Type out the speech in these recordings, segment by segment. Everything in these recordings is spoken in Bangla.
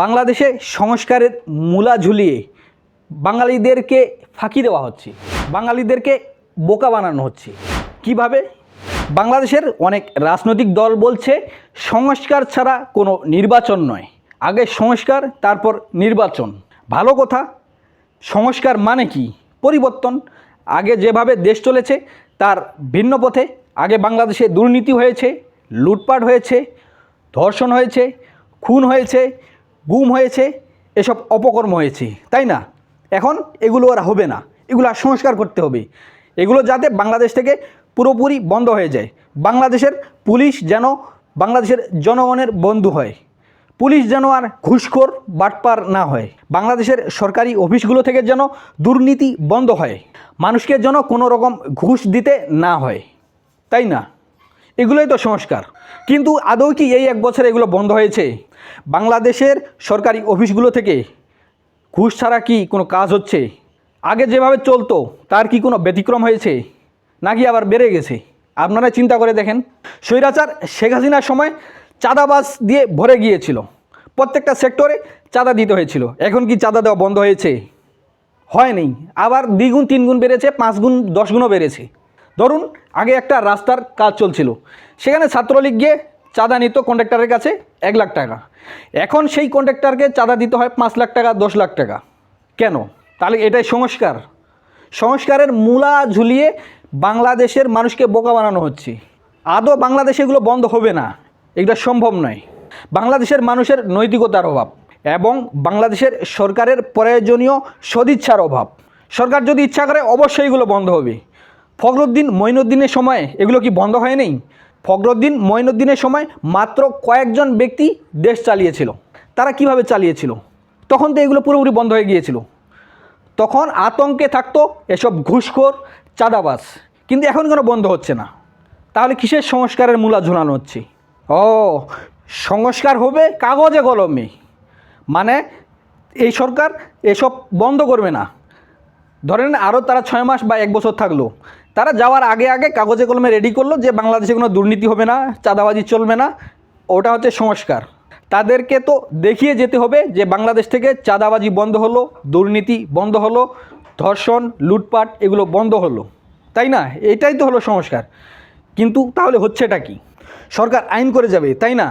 বাংলাদেশে সংস্কারের মূলা ঝুলিয়ে বাঙালিদেরকে ফাঁকি দেওয়া হচ্ছে, বাঙালিদেরকে বোকা বানানো হচ্ছে। কীভাবে? বাংলাদেশের অনেক রাজনৈতিক দল বলছে, সংস্কার ছাড়া কোনো নির্বাচন নয়। আগে সংস্কার, তারপর নির্বাচন। ভালো কথা, সংস্কার মানে কি? পরিবর্তন। আগে যেভাবে দেশ চলেছে, তার ভিন্ন পথে। আগে বাংলাদেশে দুর্নীতি হয়েছে, লুটপাট হয়েছে, ধর্ষণ হয়েছে, খুন হয়েছে গুম হয়েছে, এসব অপকর্ম হয়েছে, তাই না? এখন এগুলো আর হবে না, এগুলো আর সংস্কার করতে হবে। এগুলো যাতে বাংলাদেশ থেকে পুরোপুরি বন্ধ হয়ে যায়। বাংলাদেশের পুলিশ যেন বাংলাদেশের জনগণের বন্ধু হয়। পুলিশ যেন আর ঘুষখোর, বাটপার না হয়। বাংলাদেশের সরকারি অফিসগুলো থেকে যেন দুর্নীতি বন্ধ হয়। মানুষকে যেন কোনো রকম ঘুষ দিতে না হয়। তাই না? এগুলোই তো সংস্কার। কিন্তু আদৌ কি এই এক বছর এগুলো বন্ধ হয়েছে? বাংলাদেশের সরকারি অফিসগুলো থেকে ঘুষ ছাড়া কি কোনো কাজ হচ্ছে? আগে যেভাবে চলতো, তার কি কোনো ব্যতিক্রম হয়েছে? নাকি আবার বেড়ে গেছে? আপনারা চিন্তা করে দেখেন। স্বৈরাচার শেখ হাসিনার সময় চাঁদাবাজ দিয়ে ভরে গিয়েছিল। প্রত্যেকটা সেক্টরে চাঁদা দিতে হয়েছিল। এখন কি চাঁদা দেওয়া বন্ধ হয়েছে? হয়নি। আবার দ্বিগুণ, তিনগুণ বেড়েছে পাঁচ গুণ দশ গুণও বেড়েছে। ধরুন, আগে একটা রাস্তার কাজ চলছিল। সেখানে ছাত্রলীগ গিয়ে চাঁদা নিত কন্ট্রাক্টরের কাছে এক লাখ টাকা। এখন সেই কন্ট্রাক্টরকে চাঁদা দিতে হয় পাঁচ লাখ টাকা, দশ লাখ টাকা। কেন? তাহলে এটাই সংস্কার। সংস্কারের মূলা ঝুলিয়ে বাংলাদেশের মানুষকে বোকা বানানো হচ্ছে। আদৌ বাংলাদেশে এগুলো বন্ধ হবে না? এগুলো সম্ভব নয়। বাংলাদেশের মানুষের নৈতিকতার অভাব এবং বাংলাদেশের সরকারের প্রয়োজনীয় সদিচ্ছার অভাব। সরকার যদি ইচ্ছা করে, অবশ্যই এগুলো বন্ধ হবে। ফখরুদ্দিন মঈনুদ্দিনের সময় এগুলো কি বন্ধ হয়নি? ফখরুদ্দিন মঈনুদ্দিনের সময় মাত্র কয়েকজন ব্যক্তি দেশ চালিয়েছিল। তারা কীভাবে চালিয়েছিল? তখন তো এগুলো পুরোপুরি বন্ধ হয়ে গিয়েছিল। তখন আতঙ্কে থাকতো এসব ঘুষখোর, চাঁদাবাজ। কিন্তু এখন কোনো বন্ধ হচ্ছে না। তাহলে কিসের সংস্কারের মূলা ঝুলানো হচ্ছে? ও, সংস্কার হবে কাগজে কলমে। মানে এই সরকার এসব বন্ধ করবে না। ধরেন আরও তারা ছয় মাস বা এক বছর থাকল। তারা যাওয়ার আগে আগে কাগজে কলমে রেডি করল যে বাংলাদেশে কোনো দুর্নীতি হবে না, চাঁদাবাজি চলবে না, ওটা হচ্ছে সংস্কার। তাদেরকে তো দেখিয়ে যেতে হবে যে বাংলাদেশ থেকে চাঁদাবাজি বন্ধ হলো, দুর্নীতি বন্ধ হলো, ধর্ষণ, লুটপাট এগুলো বন্ধ হলো। তাই না? এটাই তো হলো সংস্কার। কিন্তু তাহলে হচ্ছেটা কি? সরকার আইন করে যাবে, তাই না?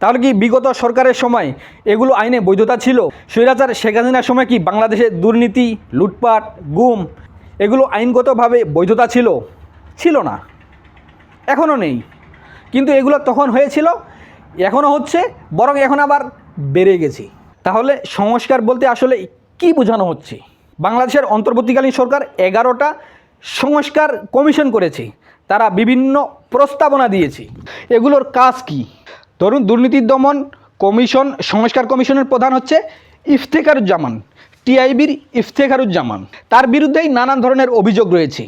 তাহলে কি বিগত সরকারের সময় এগুলো আইনে বৈধতা ছিল? স্বৈরাচার শেখ হাসিনার সময় কি বাংলাদেশে দুর্নীতি, লুটপাট, গুম এগুলো আইনগতভাবে বৈধতা ছিল? ছিল না। এখনও নেই। কিন্তু এগুলো তখন হয়েছিল, এখনও হচ্ছে, বরং এখন আবার বেড়ে গেছে। তাহলে সংস্কার বলতে আসলে কি বোঝানো হচ্ছে? বাংলাদেশের অন্তর্বর্তীকালীন সরকার এগারোটা সংস্কার কমিশন করেছে। তারা বিভিন্ন প্রস্তাবনা দিয়েছে। এগুলোর কাজ কি? ধরুন, দুর্নীতি দমন কমিশন, সংস্কার কমিশনের প্রধান হচ্ছে ইফতেখারুজ্জামান। টিআইবির ইফতেখারুজ্জামান। তার বিরুদ্ধেই নানান ধরনের অভিযোগ রয়েছে।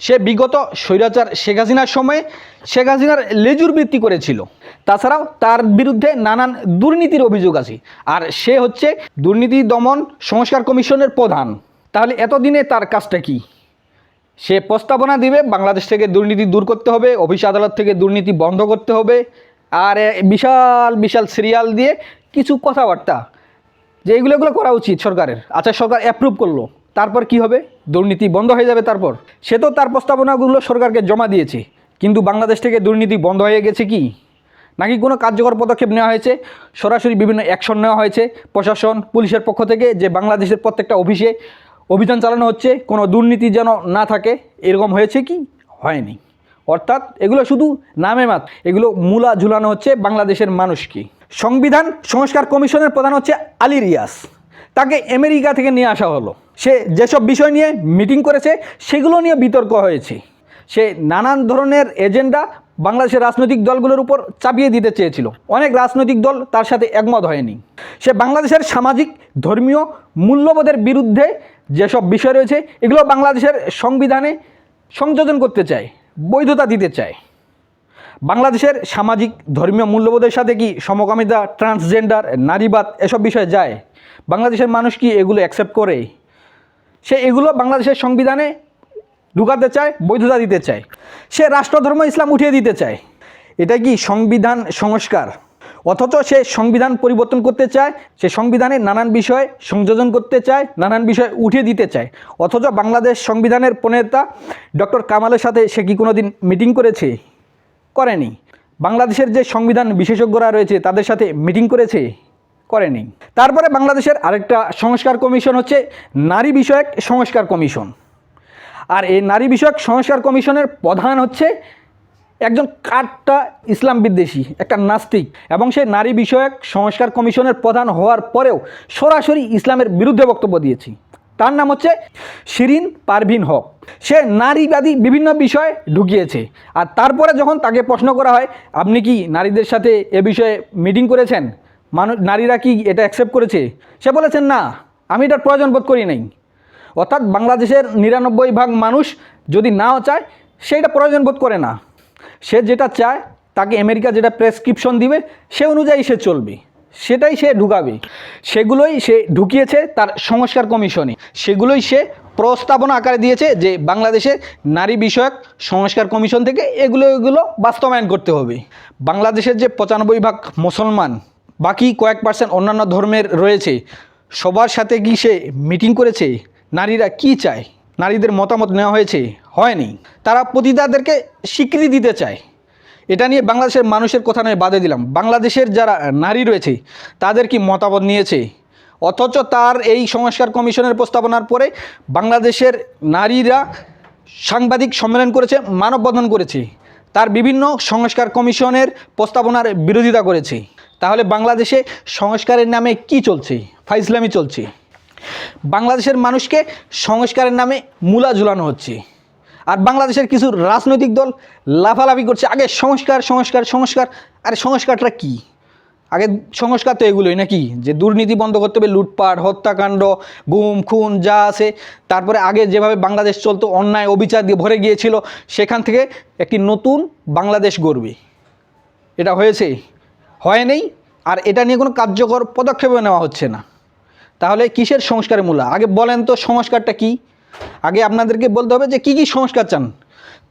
সে বিগত স্বৈরাচার শেখ হাসিনার সময়ে শেখ হাসিনার লেজুর বৃত্তি করেছিল। তাছাড়াও তার বিরুদ্ধে নানান দুর্নীতির অভিযোগ আছে। আর সে হচ্ছে দুর্নীতি দমন সংস্কার কমিশনের প্রধান। তাহলে এতদিনে তার কাজটা কি? সে প্রস্তাবনা দিবে, বাংলাদেশ থেকে দুর্নীতি দূর করতে হবে, অফিস আদালত থেকে দুর্নীতি বন্ধ করতে হবে। আর বিশাল বিশাল সিরিয়াল দিয়ে কিছু কথাবার্তা যে এগুলো করা উচিত সরকারের। আচ্ছা সরকার অ্যাপ্রুভ করল। তারপর কি হবে? দুর্নীতি বন্ধ হয়ে যাবে তারপর। সে তো তার প্রস্তাবনাগুলো সরকারকে জমা দিয়েছে। কিন্তু বাংলাদেশ থেকে দুর্নীতি বন্ধ হয়ে গেছে কি? নাকি কোনো কার্যকর পদক্ষেপ নেওয়া হয়েছে? সরাসরি বিভিন্ন অ্যাকশন নেওয়া হয়েছে। প্রশাসন, পুলিশের পক্ষ থেকে যে বাংলাদেশের প্রত্যেকটা অফিসে অভিযান চালানো হচ্ছে, কোনো দুর্নীতি যেন না থাকে, এরকম হয়েছে কি? হয়নি। অর্থাৎ এগুলো শুধু নামে মাত এগুলো মূলা ঝুলানো হচ্ছে বাংলাদেশের মানুষকে। সংবিধান সংস্কার কমিশনের প্রধান হচ্ছে আলী রিয়াস তাকে আমেরিকা থেকে নিয়ে আসা হলো। সে যেসব বিষয় নিয়ে মিটিং করেছে, সেগুলো নিয়ে বিতর্ক হয়েছে। সে নানান ধরনের এজেন্ডা বাংলাদেশের রাজনৈতিক দলগুলোর উপর চাপিয়ে দিতে চেয়েছিল। অনেক রাজনৈতিক দল তার সাথে একমত হয়নি। সে বাংলাদেশের সামাজিক, ধর্মীয় মূল্যবোধের বিরুদ্ধে যেসব বিষয় রয়েছে, এগুলো বাংলাদেশের সংবিধানে সংযোজন করতে চায়, বৈধতা দিতে চায়। বাংলাদেশের সামাজিক ধর্মীয় মূল্যবোধের সাথে কি সমকামিতা ট্রান্সজেন্ডার নারীবাদ এসব বিষয়ে যায়? বাংলাদেশের মানুষ কি এগুলো অ্যাকসেপ্ট করে? সে এগুলো বাংলাদেশের সংবিধানে ঢুকাতে চায়, বৈধতা দিতে চায়। সে রাষ্ট্রধর্ম ইসলাম উঠিয়ে দিতে চায়। এটা কি সংবিধান সংস্কার? অথচ সে সংবিধান পরিবর্তন করতে চায়, সে সংবিধানে নানান বিষয়ে সংযোজন করতে চায়, নানান বিষয় উঠিয়ে দিতে চায়। অথচ বাংলাদেশ সংবিধানের প্রণেতা ডক্টর কামালের সাথে সে কি কোনো দিন মিটিং করেছে? করেনি। বাংলাদেশের যে সংবিধান বিশেষজ্ঞরা রয়েছে, তাদের সাথে মিটিং করেছে, করেনি। তারপরে বাংলাদেশের আরেকটা সংস্কার কমিশন হচ্ছে নারী বিষয়ক সংস্কার কমিশন। আর এই নারী বিষয়ক সংস্কার কমিশনের প্রধান হচ্ছে একজন কাঠটা ইসলাম বিদ্বেষী, একটা নাস্তিক। এবং সে নারী বিষয়ক সংস্কার কমিশনের প্রধান হওয়ার পরেও সরাসরি ইসলামের বিরুদ্ধে বক্তব্য দিয়েছি। তার নাম হচ্ছে শিরিন পারভিন হক। সে নারীবাদী বিভিন্ন বিষয় ঢুকিয়েছে। আর তারপরে যখন তাকে প্রশ্ন করা হয়, আপনি কি নারীদের সাথে এ বিষয়ে মিটিং করেছেন? মানুষ নারীরা কি এটা অ্যাকসেপ্ট করেছে? সে বলেছেন, না, আমি এটার প্রয়োজন বোধ করি নাই। অর্থাৎ বাংলাদেশের নিরানব্বই ভাগ মানুষ যদি নাও চায় সেটা প্রয়োজন বোধ করে না। সে যেটা চায়, তাকে আমেরিকা যেটা প্রেসক্রিপশন দিবে, সে অনুযায়ী সে চলবে। সেটাই সে ঢুকাবে। সেগুলোই সে ঢুকিয়েছে তার সংস্কার কমিশনে। সেগুলোই সে প্রস্তাবনা আকারে দিয়েছে যে বাংলাদেশের নারী বিষয়ক সংস্কার কমিশন থেকে এগুলো এগুলো বাস্তবায়ন করতে হবে। বাংলাদেশের যে পঁচানব্বই ভাগ মুসলমান, বাকি কয়েক পার্সেন্ট অন্যান্য ধর্মের রয়েছে, সবার সাথে কি সে মিটিং করেছে? নারীরা কি চায়? নারীদের মতামত নেওয়া হয়েছে? হয়নি। তারা পতিতাদেরকে স্বীকৃতি দিতে চায়। এটা নিয়ে বাংলাদেশের মানুষের কথা নয়, বাদে দিলাম। বাংলাদেশের যারা নারী রয়েছে, তাদের কি মতামত নিয়েছে? অথচ তার এই সংস্কার কমিশনের প্রস্তাবনার পরে বাংলাদেশের নারীরা সাংবাদিক সম্মেলন করেছে, মানববন্ধন করেছে। তার বিভিন্ন সংস্কার কমিশনের প্রস্তাবনার বিরোধিতা করেছে। তাহলে বাংলাদেশে সংস্কারের নামে কি চলছে? ফাইজলামি চলছে। বাংলাদেশের মানুষকে সংস্কারের নামে মূলা ঝুলানো হচ্ছে। আর বাংলাদেশের কিছু রাজনৈতিক দল লাফালাফি করছে। আগে সংস্কার সংস্কার সংস্কার। আরে সংস্কারটা কি? আগে সংস্কার তো এগুলোই নাকি? যে দুর্নীতি বন্ধ করতে হবে, লুটপাট, হত্যাকাণ্ড, গুম, খুন যা আছে। তারপরে আগে যেভাবে বাংলাদেশ চলতো, অন্যায়, অবিচার দিয়ে ভরে গিয়েছিল, সেখান থেকে একটি নতুন বাংলাদেশ গড়বে। এটা হয়েছে? হয় নেই? আর এটা নিয়ে কোনো কার্যকর পদক্ষেপও নেওয়া হচ্ছে না। তাহলে কিসের সংস্কারের মূল্য আগে বলেন তো সংস্কারটা কি? আগে আপনাদেরকে বলতে হবে যে কি কি সংস্কার চান?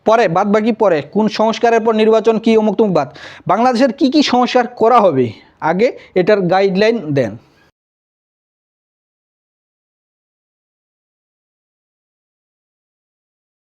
পরে বাদ বাকি পরে, কোন সংস্কারের পর নির্বাচন কী অমুক তুমুক বাদ। বাংলাদেশের কি কি সংস্কার করা হবে? আগে এটার গাইডলাইন দেন।